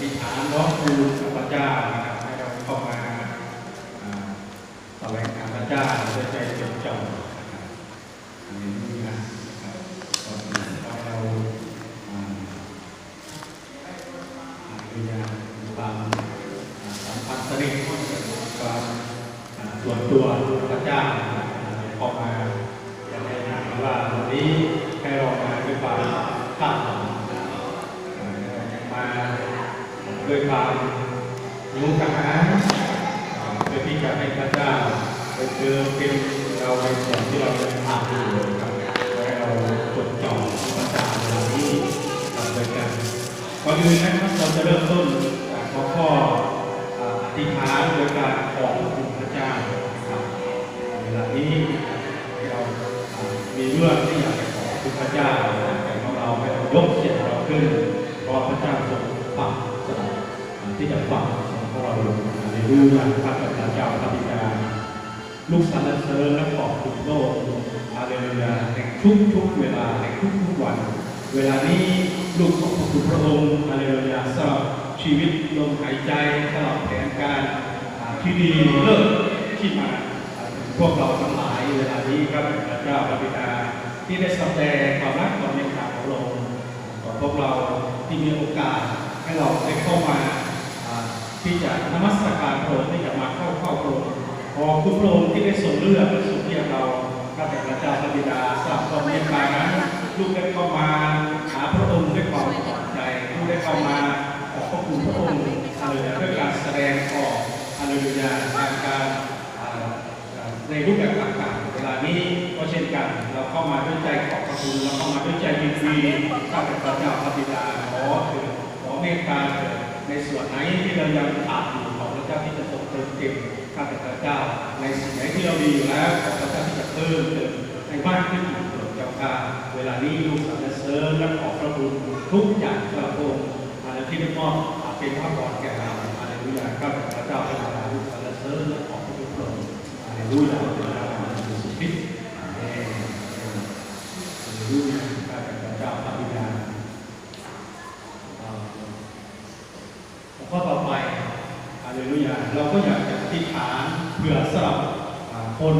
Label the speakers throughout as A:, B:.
A: ธิษฐานร้องทูลกับพระเจ้านะครับให้เราเข้ามาแสวงหาพระเจ้าด้วยใจจดจ่ออันนี้นะครับก่อนอื่นขอเรามีความสัมพันธ์สนิทความส่วนตัวพระเจ้านะครับเข้ามาอยากให้ถามว่าวันนี้ให้เรามาด้วยความคาดหวังมา ด้วยความหิวกระหายเพื่อที่จะให้พระเจ้าไปเจอเป็นเราในส่วนที่เราจะผ่านอยู่ครับให้เราจดจ่อพระเจ้าในวันนี้ทำด้วยกันก่อนอื่นนะครับเราจะเริ่มต้นจากข้อข้ออธิษฐานโดยการขอบคุณพระเจ้าครับเวลานี้เราอ่ามีเรื่องที่อยากจะขอบคุณพระเจ้า ที่จะฟังของเราในรูปพระพระเจ้าพระบิดาลูกสรรเสริญและขอบคุณโลกอาเลลูยาแห่งทุกทุกเวลาแห่งทุกทุกวัน เวลานี้ลูกขอบคุณพระองค์อาเลลูยาสำหรับชีวิตลมหายใจสำหรับแผนการที่ดีเลิศที่มาพวกเราทั้งหลายเวลานี้ครับพระเจ้าพระบิดาที่ได้แสดงความรักความเมตตาของพระองค์ขอพวกเราที่มีโอกาสให้เราได้เข้ามา ที่จะนมัสการพระองค์ที่จะมาเข้าเข้าพระองค์ขอคุณพระองค์ที่ได้ทรงเลือกและทรงเรียกเราข้าแต่พระเจ้าพระบิดาทราบความเมตตานั้นลูกได้เข้ามาหาพระองค์ด้วยความปลอดใจลูกได้เข้ามาขอบพระคุณพระองค์เลยด้วยการแสดงออกฮาเลลูยาการการในรูปแบบต่างๆเวลานี้ก็เช่นกัน เราเข้ามาด้วยใจขอบพระคุณเราเข้ามาด้วยใจยินดีข้าแต่พระเจ้าพระบิดาขอเถิดขอเมตตาเถิด ในส่วนไหนที่เรายังขาดอยู่ของพระเจ้าที่จะทรงเติมเต็มข้าแต่พระเจ้า ในสิ่งไหนที่เราดีอยู่แล้วขอพระเจ้าที่จะเพิ่มเติมให้มากขึ้นอีกเถิดเจ้าค่ะเวลานี้ลูกสรรเสริญและขอบพระคุณทุกอย่างพระองค์อะไรที่ได้มอบเป็นพระพรแก่เราอะไรทุกอย่างข้าแต่พระเจ้าพระบิดาลูกสรรเสริญและขอบพระคุณพระองค์ฮาเลลูยาเป็นเราเป็นสุขิตอาเมนฮาเลลูยาข้าแต่พระเจ้าพระบิดาหัวข้อต่อไปฮาเลลูยา เราก็อยากจะอธิษฐานเพื่อสำหรับคน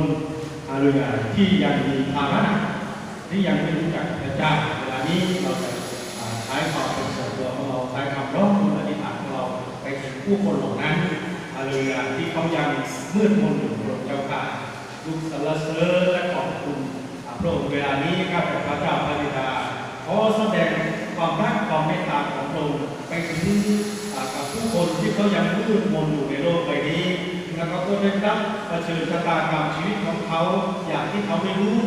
A: ฮาลลูยาที่ยังมีภาระที่ยังไม่รู้จักพระเจ้าเวลานี้เราจะใช้ความเป็นส่วนตัวของเราใช้คำร้องทูลอธิษฐานของเราไปถึงผู้คนเหล่านั้นฮาลลูยาที่เขายังมืดมนอยู่พระองเจ้าค่ะลูกสรรเสริญและขอบคุณพระองค์เวลานี้ข้าแต่พระเจ้าพระบิดาขอแสดงความรักความเมตตาของพระองค์ไปถึง ผู้คนที่เขายังมืดมนอยู่ในโลกใบนี้แล้วเขาก็ได้รับเผชิญชะตากรรมชีวิตของเขาอย่างที่เขาไม่รู้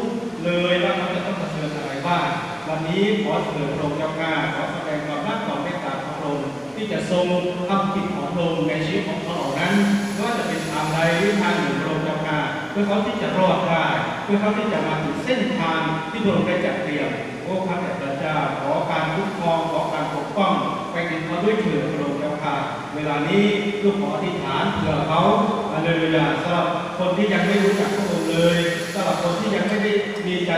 A: เลยว่าเขาจะต้องเผชิญอะไรบ้างวันนี้ขอเถิดพระองค์เจ้าค่ะขอแสดงความรักความเมตตาของพระองค์ที่จะทรงทำกิจของพระองค์ในชีวิตของเขาเหล่านั้นไม่ว่าจะเป็นทางใดหรือทางหนึ่งพระองค์เจ้าค่ะเพื่อเขาที่จะรอดได้เพื่อเขาที่จะมาถึงเส้นทางที่พระองค์ได้จัดเตรียมโอ้ข้าแต่พระเจ้าขอการคุ้มครองขอการปกป้องไปถึงเขาด้วยเถิดพระองค์ เจ้าค่ะเวลานี้ลูกขออธิษฐานเผื่อเขาอาเลลูยาสำหรับคนที่ยังไม่รู้จักพระองค์เลยสำหรับคนที่ยังไม่ได้มีใจ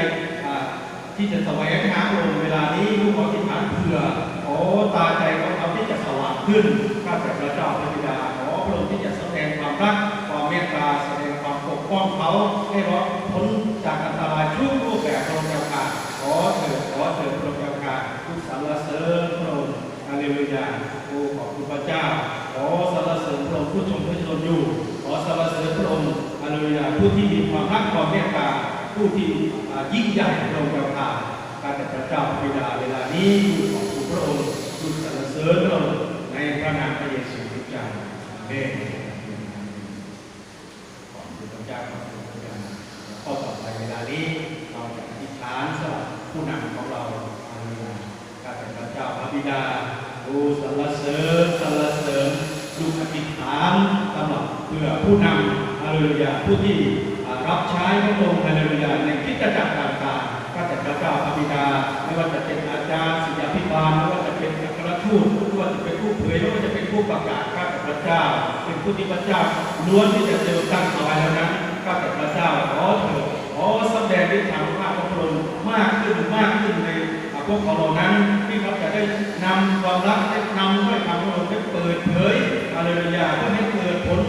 A: ที่จะแสวงหาพระองค์เวลานี้ลูกขอที่ฐานเผื่อขอตาใจของเขาที่จะสว่างขึ้นข้าแต่พระเจ้าพระบิดาขอพระองค์ที่จะแสดงความรักความเมตตาแสดงความปกป้องเขาให้รอดพ้นจากอันตรายทุกรูปแบบพระองค์เจ้าค่ะขอเถิดขอเถิดพระองค์เจ้าค่ะทุกสรรเสริญพระองค์ฮาเลลูยาโอ้ขอบคุณพระเจ้า ขอสร รเสริญพระองค์ผู้ชมผู้ชมอยู่ ขอสรรเสริญพระองค์ฮาเลยาผู้ที่มีความรักความเมตตาผู้ที่ยิ่งใหญ่พรงค์เจ้าค่ะการแต่พระเจ้าบิดาเวลานี้ของคุณพระองค์ดูสรรเสริญพระองค์ในพระนามพระเยซูคริสต์เจ้าเมนขอบคุณพระเจ้าขอบคุณพระเจ้าข้อต่อไปเวลานี้เราจะอธิษฐานสำหรับผู้นำของเราอาเมนการแต่พระเจ้าพระบิดาดูสรรเสริญสรรเสริญ ลูกอธิษฐานสำหรับเพื่อผู้นำฮาเลลูยาผู้ที่รับใช้พระองค์ฮาเลลูยาในคิดจักรต่างๆข้าแต่พรเจ้าพระบิดาไม่ว่าจะเป็นอาจารย์ศิษยาภิบาลไม่ว่าจะเป็นอัครทูตไม่ว่าจะเป็นผู้เผยไม่ว่าจะเป็นผู้ประกาศข้าแต่พระเจ้า เป็นผู้ที่พระเจ้าล้วนที่จะเจอตั้งเอาไว้แล้วนั้นข้าแต่พระเจ้าขอเถิดขอแสดงฤทธิ์ทางพระพระองค์มากขึ้นมากขึ้นในพวกเขาเหล่านั้น ที่เขาจะได้นำความรักได้นำด้วยคำพระองค์ได้ปิดเผยฮาเลยาเพื่อให้เกิดผล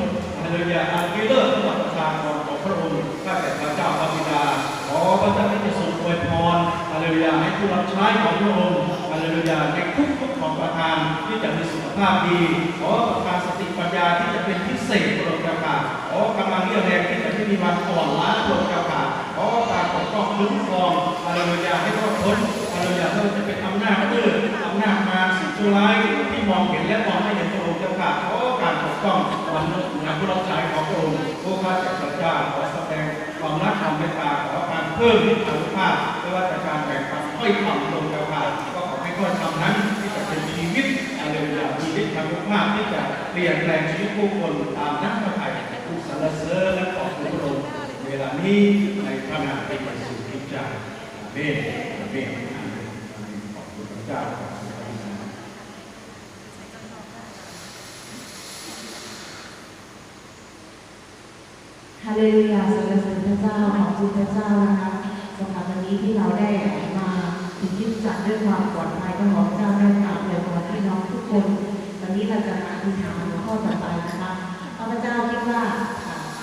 A: ฮาเลยาอันดีเลิศสำหรับประชากรของพระองค์ข้าแต่พระเจ้าพระบิดาขอพระเจ้าได้ทรงอวยพรฮาเลยาให้ผู้รับใช้ของพระองค์ฮาเลยาในทุกทุกของประทานที่จะมีสุขภาพดีขอประทานสติปัญญาที่จะเป็นพิเศษพระองค์เจ้าค่ะขอกำลังเรี่ยวแรงที่จะไม่มีวันอ่อนล้าพระองค์เจ้าค่ะขอการปกป้องคุ้มครองฮาเลยาให้รอดพ้น ว่าจะเป็นอำนาจมืดอำนาจมาสิ่งชั่วร้ายที่มองเห็นและมองไม่เห็นพระองค์เจ้าค่ะขอการปกป้องวันนี้งานผู้รับใช้ของพระองค์โอ้ข้าแต่พระเจ้าขอแสดงความรักความเมตตาขอการเพิ่มนิสัยภาพไม่ว่าจะการแบ่งปันถ้อยคำลงเจ้าค่ะก็ขอให้ถ้อคำนั้นที่จะเป็นชีวิตอะไรอย่างมีฤทธิ์ทางภาพที่จะเปลี่ยนแปลงชีวิตผู้คนตามน้ำพระทัยผู้สรรเสริญและขอบคุณพระองค์เวลานี้ในพระนามพระเยซูคริสต์เจ้าเมนอาเมน จาขอบคุณพระเจ้า
B: ฮาเลลูยาสรรเสริญพระเจ้าขอบคุณพระเจ้านะคะสำหรับวันนี้ที่เราได้มาถึงที่จัดด้วยความปลอดภัยก็ขอพระเจ้าได้กราบเลยขอพี่น้องทุกคน วันนี้เราจะมาอธิษฐานข้อต่อไปนะคะข้าพเจ้าคิดว่า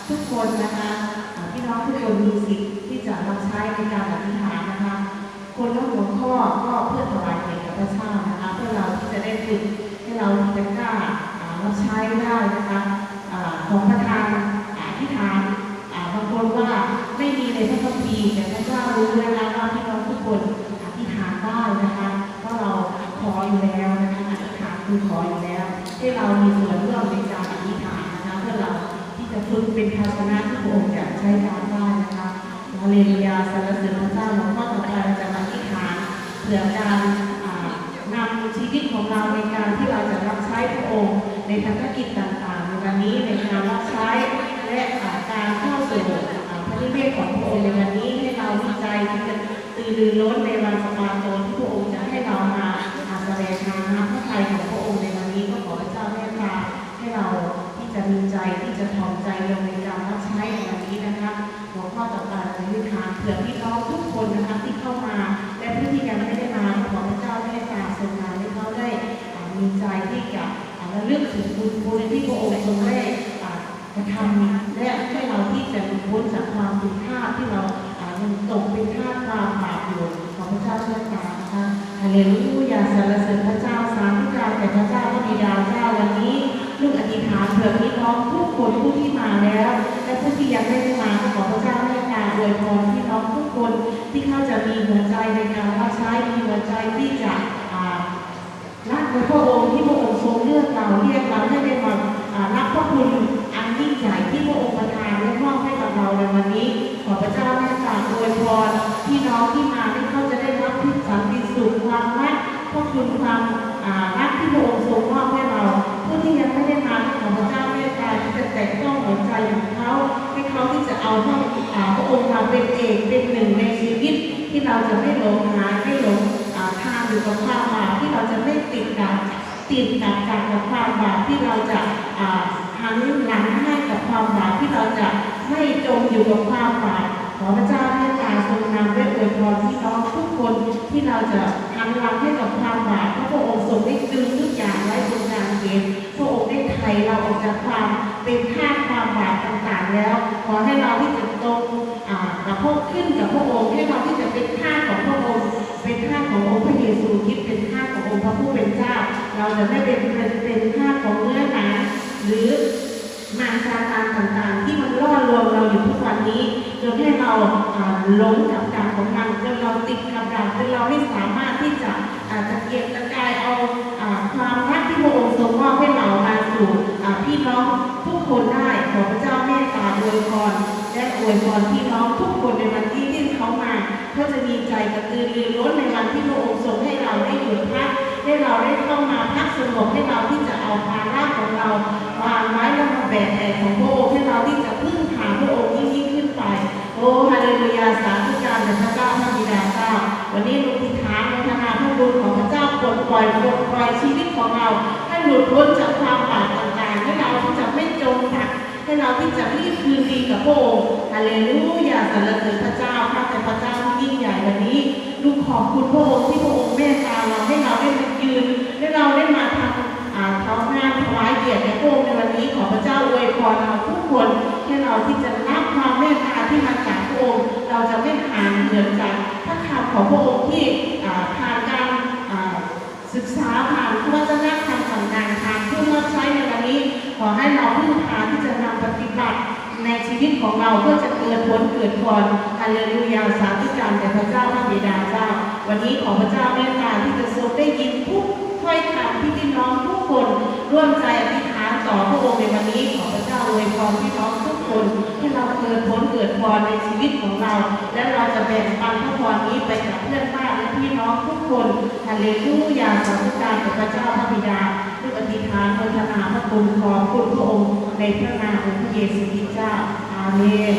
B: ทุกคนนะคะพี่น้องทุกคนมีสิทธิ์ที่จะรับใช้ในการอธิษฐานนะคะ คนละหัวข้อก็เพื่อถวาย ฝึกเป็นภาชนะที่พระองค์จะใช้การได้นะคะฮาเลลูยาสรรเสริญพระเจ้าหลวงพ่อต่อไปเรจะมาอธิษฐานเผื่อการนำชีวิตของเราในการที่เราจะรับใช้พระองค์ในภารกิจต่างๆในวันนี้ในการรับใช้และการเข้าสู่พระนิเวศของพระองค์ในวันนี้ให้เรามีใจที่จะตื่นรือร้นใน นิทานเผื่อพี่น้องทุกคนนะคะที่เข้ามา และผู้ที่ยังไม่ได้มาขอพระเจ้าได้ตาทรงงานให้เขาได้มีใจที่จะอ่าระลึกถึงบุญคุณที่พระองค์ทรงได้อ่ากระทำและให้เราที่จะหลุดพ้นจากความผิดพลาดที่เรายังตกเป็นทาสความบาปอยู่ของพระเจ้าช่วยตามนะคะฮาเลลูยาสรรเสริญพระเจ้าสาธุการแด่พระเจ้าพระบิดาเจ้าวันนี้ลูกอธิษฐานเผื่อพี่น้องทุกคนผู้ที่มาแล้ว และผู้ที่ยังไม่ได้มาขอพระเจ้าให้การอวยพร มีหัวใจในการรับใช้มีหัวใจที่จะรักในพระองค์ที่พระองค์ทรงเลือกเราเรียกเราให้ได้มารับพระคุณอันยิ่งใหญ่ที่พระองค์ประทานและมอบให้กับเราในวันนี้ ขอพระเจ้าให้การอวยพรพี่น้องที่มาให้เขาจะได้รับพิสันติสุขความรักพระคุณความรักที่พระองค์ทรงมอบให้เราผู้ที่ยังไม่ได้มาขอพระเจ้า จะแตะต้องหัวใจของเขาให้เขาที่จะเอาพระอ่าพระองค์มาเป็นเอกเป็นหนึ่งในชีวิต ที่เราจะไม่หลงหายไม่หลงทางอยู่กับความบาปที่เราจะไม่ติดกับติดกับการกับความบาปที่เราจะหันหลังให้กับความบาปที่เราจะไม่จมอยู่กับความบาปขอพระเจ้าเมตตาทรงนำด้วยอวยพรพี่น้องทุกคนที่เราจะหันหลังให้กับความบาปพระพระองค์ทรงได้ดึงทุกอย่างไว้บนกางเขน พ ระองค์ได้ไถ่เราออกจากความเป็นทาความบาปต่างๆ แล้ว ขอให้เราที่จะตรงอ่ากับพวกขึ้นกับพระองค์ให้เราที่จะเป็นทาของพระองค์เป็นทาขององค์พระเยซูคริสต์เป็นทาขององค์พระผู้เป็นเจ้า เราจะไม่เป็นเป็นเป็นทาของเนื้อหนังหรือมารซาตานต่างๆ ที่มันล่อลวงเราอยู่ทุกวันนี้จนให้เราอ่าหลงกับดักของมันจนเราติดกับดักจนเราไม่สามารถที่จะอ่าตะเกียกตะกายเอา พี่น้องทุกคนได้ขอพระเจ้าเมตตาอวยพรและอวยพรพี่น้องทุกคนในวันที่ที่เขามาเขาจะมีใจกระตือรือร้นในวันที่พระองค์ทรงให้เราได้หยุดพักให้เราได้เข้ามาพักสงบให้เราที่จะเอาภาระของเราวางไว้แล้วมาแบกแอกของพระองค์ให้เราที่จะพึ่งพาพระองค์ยิ่งยิ่งขึ้นไป โอ้ฮาเลลูยาสาธุการแด่พระเจ้าพระบิดาเจ้าวันนี้ลูกที่ถาในธนาพระบุญของพระเจ้าปลดปล่อยปลดปล่อยชีวิตของเราให้หลุดพ้นจากความบาป ให้เราที่จะรีบคืนดีกับพระองค์ฮาเลลูยาสรรเสริญพระเจ้าพระเจ้าพระเจ้าที่ยิ่งใหญ่วันนี้ลูกขอบคุณพระองค์ที่พระองค์แม่ตาเราให้เราได้มายืนให้เราได้มาทำท้องงานถวายเกียรติในพระองค์ในวันนี้ขอพระเจ้าอวยพรเราทุกคนให้เราที่จะรับความแม่ตาที่มาจากพระองค์เราจะไม่ห่างเหินจากพระคำของพระองค์ที่ผ่าน ขอให้เราพึ่งพาที่จะนำปฏิบัติในชีวิตของเราเพื่อจะเกิดผลเกิดพรฮาเลลูยาสาธุการแต่พระเจ้าพระบิดาเจ้า วันนี้ขอพระเจ้าเมตตาที่จะทรงได้ยินทุกถ้อยคำที่พี่น้องทุกคน ร่วมใจอธิษฐานต่อพระองค์ในวันนี้ขอพระเจ้าอวยพรพี่น้องทุกคน ให้เราเกิดผลเกิดพรในชีวิตของเรา และเราจะแบ่งปันพระพรนี้ไปกับเพื่อนบ้านและพี่น้องทุกคนฮาเลลูยาสาธุการแด่พระเจ้าพระบิดาด้วยอธิษฐานโมทนาพระคุณของคุณพระองค์ในพระนามของพระเยซูคริสต์เจ้าอาเมน